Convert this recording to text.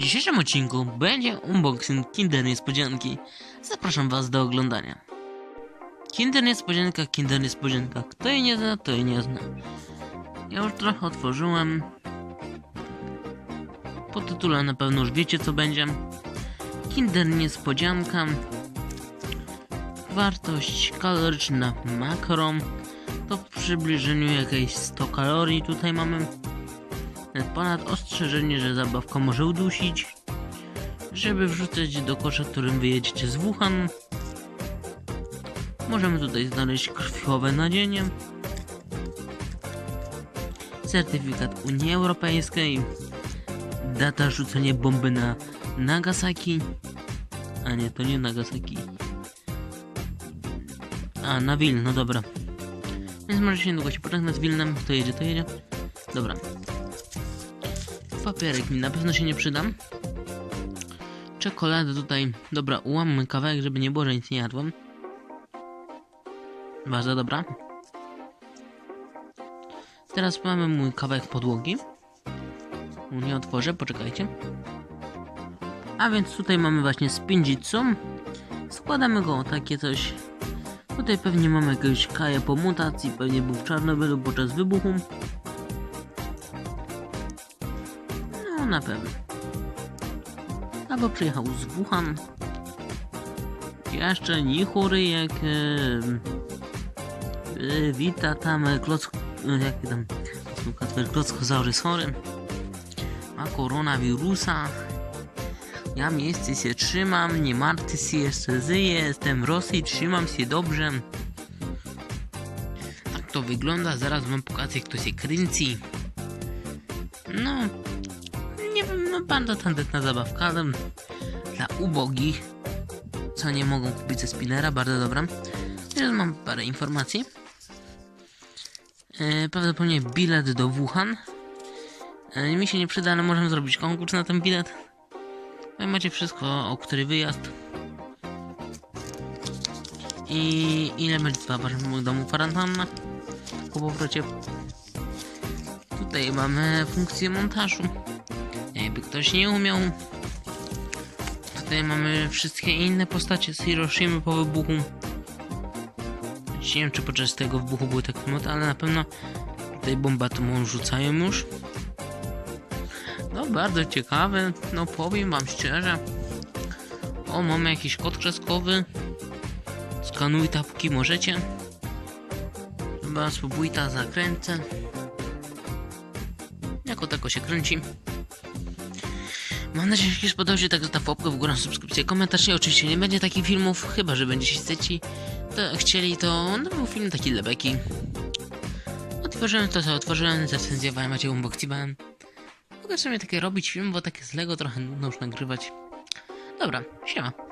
W dzisiejszym odcinku będzie unboxing Kinder Niespodzianki. Zapraszam Was do oglądania. Kinder Niespodzianka, Kinder Niespodzianka. Kto jej nie zna, to jej nie zna. Ja już trochę otworzyłem. Po tytule na pewno już wiecie co będzie. Kinder Niespodzianka. Wartość kaloryczna makro. To w przybliżeniu jakieś 100 kalorii tutaj mamy. Ponad ostrzeżenie, że zabawka może udusić. Żeby wrzucać do kosza, którym wyjedziecie z Wuhan. Możemy tutaj znaleźć krwiowe nadzienie. Certyfikat Unii Europejskiej. Data rzucenia bomby na Nagasaki. A nie, to nie Nagasaki. A, na Wiln, no dobra. Więc może się niedługo się pożegnać z Wilnem. To jedzie, to jedzie. Dobra. Papierek mi na pewno się nie przydam. Czekoladę tutaj. Dobra, ułammy kawałek, żeby nie było, że nic nie jadłem. Bardzo dobra. Teraz mamy mój kawałek podłogi. Nie otworzę, poczekajcie. A więc tutaj mamy właśnie spinjitsu. Składamy go o takie coś. Tutaj pewnie mamy jakiegoś kaja po mutacji, pewnie był w Czarnobylu podczas wybuchu. Na pewno. Albo przyjechał z Wuhan. Jeszcze nie chory jak e, e, wita tam e, kloc, e, jak tam klockozaurus chory. Ma koronawirusa. Ja miejsce się trzymam, nie martw się, jeszcze żyję, jestem w Rosji, trzymam się dobrze. Tak to wygląda, zaraz wam pokażę, kto się kręci. No, nie wiem, no bardzo tandetna zabawka, ale dla ubogich, co nie mogą kupić ze spinera, bardzo dobra. Teraz mam parę informacji. E, prawdopodobnie bilet do Wuhan. E, mi się nie przyda, ale możemy zrobić konkurs na ten bilet. No macie wszystko, o który wyjazd. I ile będzie trwała w waszym domu kwarantanna po powrocie. Tutaj mamy funkcję montażu. Jakby ktoś nie umiał. Tutaj mamy wszystkie inne postacie z Hiroshimy po wybuchu. Nie wiem, czy podczas tego wybuchu były takie moty, ale na pewno tutaj bomba atomową rzucają już. No bardzo ciekawe, no powiem wam szczerze. O, mamy jakiś kod kreskowy. Skanuj ta póki możecie. Chyba spróbuj ta zakręcę. Jako tako się kręci. Mam nadzieję, że spodobał się tak zostaw łapkę w górę, subskrypcję, komentarz. Nie, oczywiście nie będzie takich filmów, chyba że będziecie chcieli. To, chcieli to, no był film taki dla. Otworzyłem to, co otworzyłem, zrecenzjowałem, macie unboxibałem. Mogę sobie takie robić film, bo takie z Lego trochę nudno już nagrywać. Dobra, siema.